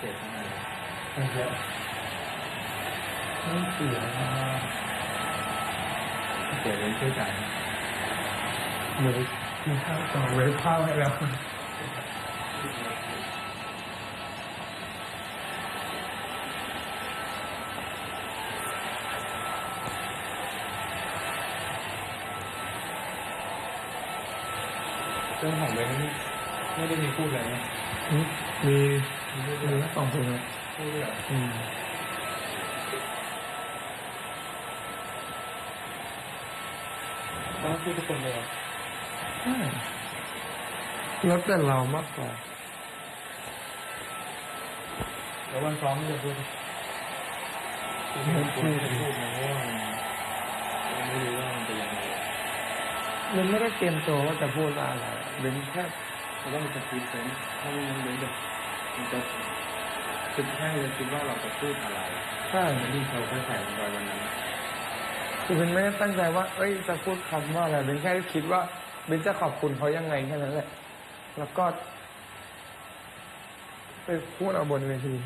เจ็บข้างในไม่เยอะไม่เสียนะเจ็บเลยช่วยกันหนูกินข้าวต่อเว้ข้าวให้แล้วเรื่องของเบนไม่ได้มีพูดอะไรนะอืม มีมีพูดมีด้วยแค่สองคนนะพูดด้วยเหรออืมต้องพูดทุกคนเลยเหรอใช่แล้วแต่เรามากกว่าแล้ววันซ้อมจะพูดไม่พูดพูดพูดนะเพราะว่ามันมันไม่รู้ว่ามันเป็นยังไงมันไม่ได้เตรียมตัวว่าจะพูดว่าอะไรเป็นแค่เราต้องมีสคริปต์เป็นถ้าไม่งั้นเบนจะ มันจะคิดแค่เลยคิดว่าเราจะพูดอะไรใช่เหมือนที่เขาไปใส่ลงไปวันนั้นคือเป็นไม่ได้ตั้งใจว่า เอ้ยจะพูดคำว่าอะไรเป็นแค่คิดว่าเป็นจะขอบคุณเขายังไงแค่นั้นแหละ แล้วก็ ไปพูดเอาบนเวทีอ